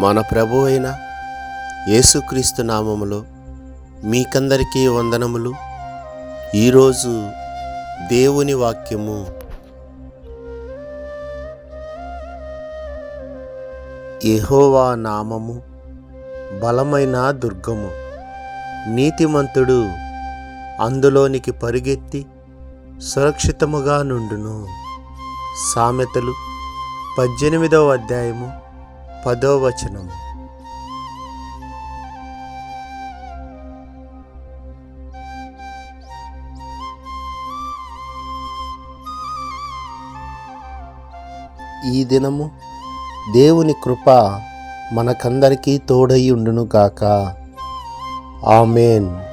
మన ప్రభు అయిన యేసుక్రీస్తు నామములో మీకందరికీ వందనములు. ఈరోజు దేవుని వాక్యము. ఎహోవా నామము బలమైన దుర్గము. నీతిమంతుడు అందులోనికి పరుగెత్తి సురక్షితముగా నుండును. సామెతలు పద్దెనిమిదవ అధ్యాయము పదో ఈ దినము దేవుని కృప మనకందరికీ తోడై ఉండునుగాక ఆమెన్.